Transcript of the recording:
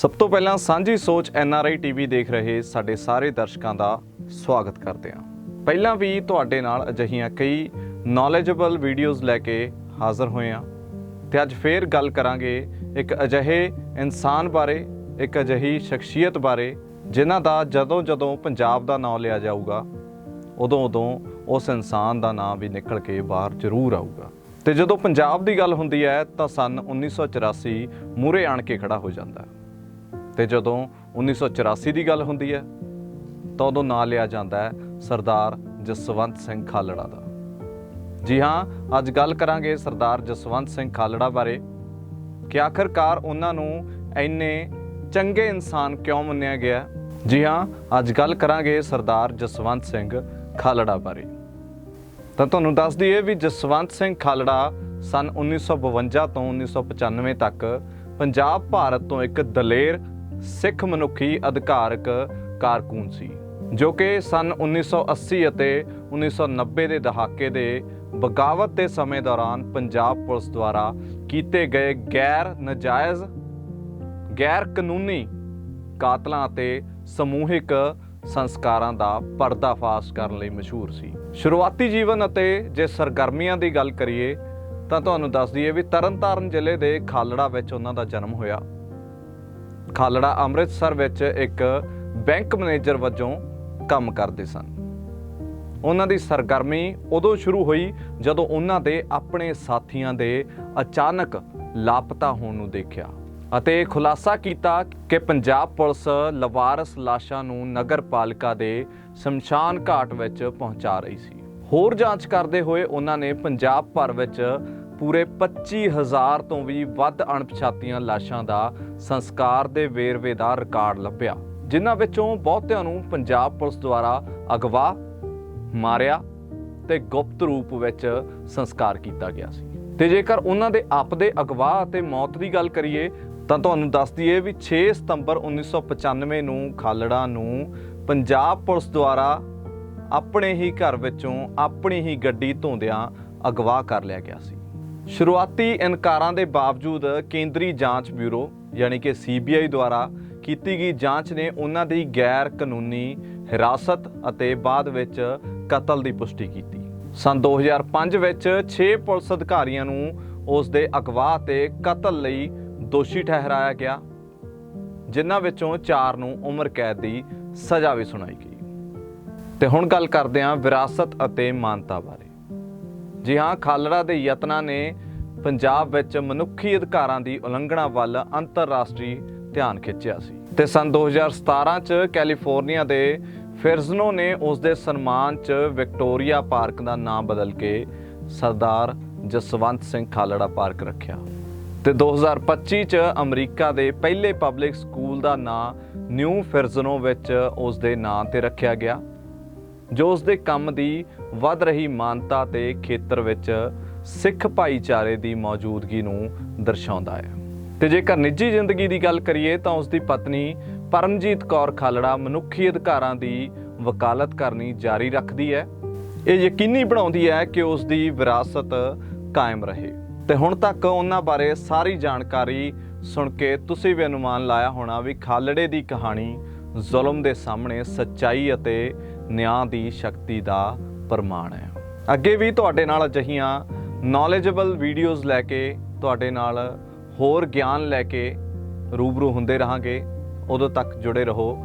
ਸਭ ਤੋਂ ਪਹਿਲਾਂ ਸਾਂਝੀ ਸੋਚ ਐਨਆਰਆਈ ਟੀਵੀ ਦੇਖ ਰਹੇ ਸਾਡੇ ਸਾਰੇ ਦਰਸ਼ਕਾਂ ਦਾ ਸਵਾਗਤ ਕਰਦੇ ਹਾਂ। ਪਹਿਲਾਂ ਵੀ ਤੁਹਾਡੇ ਨਾਲ ਅਜਿਹੀਆਂ ਕਈ ਨੌਲੇਜੇਬਲ ਵੀਡੀਓਜ਼ ਲੈ ਕੇ ਹਾਜ਼ਰ ਹੋਏ ਹਾਂ। ਤੇ ਅੱਜ ਫੇਰ ਗੱਲ ਕਰਾਂਗੇ ਇੱਕ ਅਜਿਹੇ ਇਨਸਾਨ ਬਾਰੇ, ਇੱਕ ਅਜਿਹੀ ਸ਼ਖਸੀਅਤ ਬਾਰੇ, ਜਿਨ੍ਹਾਂ ਦਾ ਜਦੋਂ ਜਦੋਂ ਪੰਜਾਬ ਦਾ ਨਾਮ ਲਿਆ ਜਾਊਗਾ, ਉਦੋਂ ਉਦੋਂ ਉਸ ਇਨਸਾਨ ਦਾ ਨਾਮ ਵੀ ਨਿਕਲ ਕੇ ਬਾਹਰ ਜ਼ਰੂਰ ਆਊਗਾ। ਤੇ ਜਦੋਂ ਪੰਜਾਬ ਦੀ ਗੱਲ ਹੁੰਦੀ ਹੈ ਤਾਂ ਸਨ 1984 ਮੂਰੇ ਆਣ ਕੇ ਖੜਾ ਹੋ ਜਾਂਦਾ ਹੈ। ਤੇ ਜਦੋਂ 1984 ਦੀ ਗੱਲ ਹੁੰਦੀ ਹੈ, ਤਾਂ ਉਦੋਂ ਨਾਂ ਲਿਆ ਜਾਂਦਾ ਹੈ ਸਰਦਾਰ ਜਸਵੰਤ ਸਿੰਘ ਖਾਲੜਾ ਦਾ। ਜੀ ਹਾਂ, ਅੱਜ ਗੱਲ ਕਰਾਂਗੇ ਸਰਦਾਰ ਜਸਵੰਤ ਸਿੰਘ ਖਾਲੜਾ ਬਾਰੇ ਕਿ ਆਖਰਕਾਰ ਉਹਨਾਂ ਨੂੰ ਇੰਨੇ ਚੰਗੇ ਇਨਸਾਨ ਕਿਉਂ ਮੰਨਿਆ ਗਿਆ ਜੀ ਹਾਂ, ਅੱਜ ਗੱਲ ਕਰਾਂਗੇ ਸਰਦਾਰ ਜਸਵੰਤ ਸਿੰਘ ਖਾਲੜਾ ਬਾਰੇ। ਤਾਂ ਤੁਹਾਨੂੰ ਦੱਸ ਦਈਏ ਵੀ ਜਸਵੰਤ ਸਿੰਘ ਖਾਲੜਾ ਸਨ 1952 ਤੋਂ 1995 ਤੱਕ ਪੰਜਾਬ, ਭਾਰਤ ਤੋਂ ਇੱਕ ਦਲੇਰ ਸਿੱਖ ਮਨੁੱਖੀ ਅਧਿਕਾਰਕ ਕਾਰਕੂਨ ਸੀ, ਜੋ ਕਿ ਸਨ 1980 ਅਤੇ 1990 ਦੇ ਦਹਾਕੇ ਦੇ ਬਗਾਵਤ ਦੇ ਸਮੇਂ ਦੌਰਾਨ ਪੰਜਾਬ ਪੁਲਿਸ ਦੁਆਰਾ ਕੀਤੇ ਗਏ ਗੈਰ ਨਜਾਇਜ਼, ਗੈਰ ਕਾਨੂੰਨੀ ਕਾਤਲਾਂ ਅਤੇ ਸਮੂਹਿਕ ਸੰਸਕਾਰਾਂ ਦਾ ਪਰਦਾਫਾਸ਼ ਕਰਨ ਲਈ ਮਸ਼ਹੂਰ ਸੀ। ਸ਼ੁਰੂਆਤੀ ਜੀਵਨ ਅਤੇ ਜੇ ਸਰਗਰਮੀਆਂ ਦੀ ਗੱਲ ਕਰੀਏ ਤਾਂ ਤੁਹਾਨੂੰ ਦੱਸ ਦਈਏ ਵੀ ਤਰਨਤਾਰਨ ਜ਼ਿਲ੍ਹੇ ਦੇ ਖਾਲੜਾ ਵਿੱਚ ਉਹਨਾਂ ਦਾ ਜਨਮ ਹੋਇਆ। ਖਾਲੜਾ ਅੰਮ੍ਰਿਤਸਰ ਵਿੱਚ ਇੱਕ ਬੈਂਕ ਮੈਨੇਜਰ ਵਜੋਂ ਕੰਮ ਕਰਦੇ ਸਨ। ਉਹਨਾਂ ਦੀ ਸਰਗਰਮੀ ਉਦੋਂ ਸ਼ੁਰੂ ਹੋਈ ਜਦੋਂ ਉਹਨਾਂ ਦੇ ਆਪਣੇ ਸਾਥੀਆਂ ਦੇ ਅਚਾਨਕ ਲਾਪਤਾ ਹੋਣ ਨੂੰ ਦੇਖਿਆ ਅਤੇ ਖੁਲਾਸਾ ਕੀਤਾ ਕਿ ਪੰਜਾਬ ਪੁਲਿਸ ਲਵਾਰਸ ਲਾਸ਼ਾਂ ਨੂੰ ਨਗਰ ਪਾਲਿਕਾ ਦੇ ਸ਼ਮਸ਼ਾਨ ਘਾਟ ਵਿੱਚ ਪਹੁੰਚਾ ਰਹੀ ਸੀ। ਹੋਰ ਜਾਂਚ ਕਰਦੇ ਹੋਏ ਉਹਨਾਂ ਨੇ ਪੰਜਾਬ ਭਰ ਵਿੱਚ ਪੂਰੇ 25000 ਤੋਂ ਵੀ ਵੱਧ ਅਣਪਛਾਤੀਆਂ ਲਾਸ਼ਾਂ ਦਾ ਸੰਸਕਾਰ ਦੇ ਵੇਰਵੇ ਦਾ ਰਿਕਾਰਡ ਲੱਭਿਆ, ਜਿਨ੍ਹਾਂ ਵਿੱਚੋਂ ਬਹੁਤਿਆਂ ਨੂੰ ਪੰਜਾਬ ਪੁਲਿਸ ਦੁਆਰਾ ਅਗਵਾ ਮਾਰਿਆ ਤੇ ਗੁਪਤ ਰੂਪ ਵਿੱਚ ਸੰਸਕਾਰ ਕੀਤਾ ਗਿਆ ਸੀ। ਤੇ ਜੇਕਰ ਉਹਨਾਂ ਦੇ ਆਪ ਦੇ ਅਗਵਾ ਅਤੇ ਮੌਤ ਦੀ ਗੱਲ ਕਰੀਏ, ਤਾਂ ਤੁਹਾਨੂੰ ਦੱਸ ਦਈਏ ਵੀ 6 ਸਤੰਬਰ 1995 ਨੂੰ ਖਾਲੜਾ ਨੂੰ ਪੰਜਾਬ ਪੁਲਿਸ ਦੁਆਰਾ ਆਪਣੇ ਹੀ ਘਰ ਵਿੱਚੋਂ ਆਪਣੀ ਹੀ ਗੱਡੀ ਧੋਂਦਿਆਂ ਅਗਵਾ ਕਰ ਲਿਆ ਗਿਆ ਸੀ। ਸ਼ੁਰੂਆਤੀ ਇਨਕਾਰਾਂ ਦੇ ਬਾਵਜੂਦ ਕੇਂਦਰੀ ਜਾਂਚ ਬਿਊਰੋ, ਯਾਨੀ ਕਿ ਸੀਬੀਆਈ ਦੁਆਰਾ ਕੀਤੀ ਗਈ ਜਾਂਚ ਨੇ ਉਹਨਾਂ ਦੀ ਗੈਰ ਕਾਨੂੰਨੀ ਹਿਰਾਸਤ ਅਤੇ ਬਾਅਦ ਵਿੱਚ ਕਤਲ ਦੀ ਪੁਸ਼ਟੀ ਕੀਤੀ। ਸਨ 2005 ਵਿੱਚ 6 ਪੁਲਿਸ ਅਧਿਕਾਰੀਆਂ ਨੂੰ ਉਸ ਦੇ ਅਗਵਾ ਤੇ ਕਤਲ ਲਈ ਦੋਸ਼ੀ ਠਹਿਰਾਇਆ ਗਿਆ, ਜਿਨ੍ਹਾਂ ਵਿੱਚੋਂ 4 ਨੂੰ ਉਮਰ ਕੈਦ ਦੀ ਸਜ਼ਾ ਵੀ ਸੁਣਾਈ ਗਈ। ਤੇ ਹੁਣ ਗੱਲ ਕਰਦੇ ਹਾਂ ਵਿਰਾਸਤ ਅਤੇ ਮਾਨਤਾ ਬਾਰੇ। ਜੀ ਹਾਂ, ਖਾਲੜਾ ਦੇ ਯਤਨਾਂ ਨੇ ਪੰਜਾਬ ਵਿੱਚ ਮਨੁੱਖੀ ਅਧਿਕਾਰਾਂ ਦੀ ਉਲੰਘਣਾ ਵੱਲ ਅੰਤਰਰਾਸ਼ਟਰੀ ਧਿਆਨ ਖਿੱਚਿਆ ਸੀ। ਤੇ ਸਨ 2017 ਚ ਕੈਲੀਫੋਰਨੀਆ ਦੇ ਫਿਰਜ਼ਨੋ ਨੇ ਉਸ ਦੇ ਸਨਮਾਨ ਚ ਵਿਕਟੋਰੀਆ ਪਾਰਕ ਦਾ ਨਾਮ ਬਦਲ ਕੇ ਸਰਦਾਰ ਜਸਵੰਤ ਸਿੰਘ ਖਾਲੜਾ ਪਾਰਕ ਰੱਖਿਆ। ਤੇ 2025 ਚ ਅਮਰੀਕਾ ਦੇ ਪਹਿਲੇ ਪਬਲਿਕ ਸਕੂਲ ਦਾ ਨਾਂ ਨਿਊ ਫਿਰਜ਼ਨੋ ਵਿੱਚ ਉਸ ਦੇ ਨਾਂ ਤੇ ਰੱਖਿਆ ਗਿਆ। ਜੋ ਉਸ ਦੇ ਕੰਮ ਦੀ ਵੱਧ ਰਹੀ ਮਾਨਤਾ ਤੇ ਖੇਤਰ ਵਿੱਚ ਸਿੱਖ ਭਾਈਚਾਰੇ ਦੀ ਮੌਜੂਦਗੀ ਨੂੰ ਦਰਸਾਉਂਦਾ ਹੈ। ਤੇ ਜੇਕਰ ਨਿੱਜੀ ਜ਼ਿੰਦਗੀ ਦੀ ਗੱਲ ਕਰੀਏ ਤਾਂ ਉਸ ਦੀ ਪਤਨੀ ਪਰਮਜੀਤ ਕੌਰ ਖਾਲੜਾ ਮਨੁੱਖੀ ਅਧਿਕਾਰਾਂ ਦੀ ਵਕਾਲਤ ਕਰਨੀ ਜਾਰੀ ਰੱਖਦੀ ਹੈ। ਇਹ ਯਕੀਨੀ ਬਣਾਉਂਦੀ ਹੈ ਕਿ ਉਸ ਦੀ ਵਿਰਾਸਤ ਕਾਇਮ ਰਹੇ। ਤੇ ਹੁਣ ਤੱਕ ਉਹਨਾਂ ਬਾਰੇ ਸਾਰੀ ਜਾਣਕਾਰੀ ਸੁਣ ਕੇ ਤੁਸੀਂ ਵੀ ਅਨੁਮਾਨ ਲਾਇਆ ਹੋਣਾ ਵੀ ਖਾਲੜੇ ਦੀ ਕਹਾਣੀ ਜ਼ੁਲਮ ਦੇ ਸਾਹਮਣੇ ਸੱਚਾਈ ਅਤੇ ਨਿਆਂ ਦੀ ਸ਼ਕਤੀ ਦਾ ਪ੍ਰਮਾਣ ਹੈ। ਅੱਗੇ ਵੀ ਤੁਹਾਡੇ ਨਾਲ ਅਜਿਹੀਆਂ ਨੌਲੇਜੇਬਲ ਵੀਡੀਓਜ਼ ਲੈ ਕੇ ਤੁਹਾਡੇ ਨਾਲ ਹੋਰ ਗਿਆਨ ਲੈ ਕੇ ਰੂਬਰੂ ਹੁੰਦੇ ਰਹਾਂਗੇ। ਉਦੋਂ ਤੱਕ ਜੁੜੇ ਰਹੋ।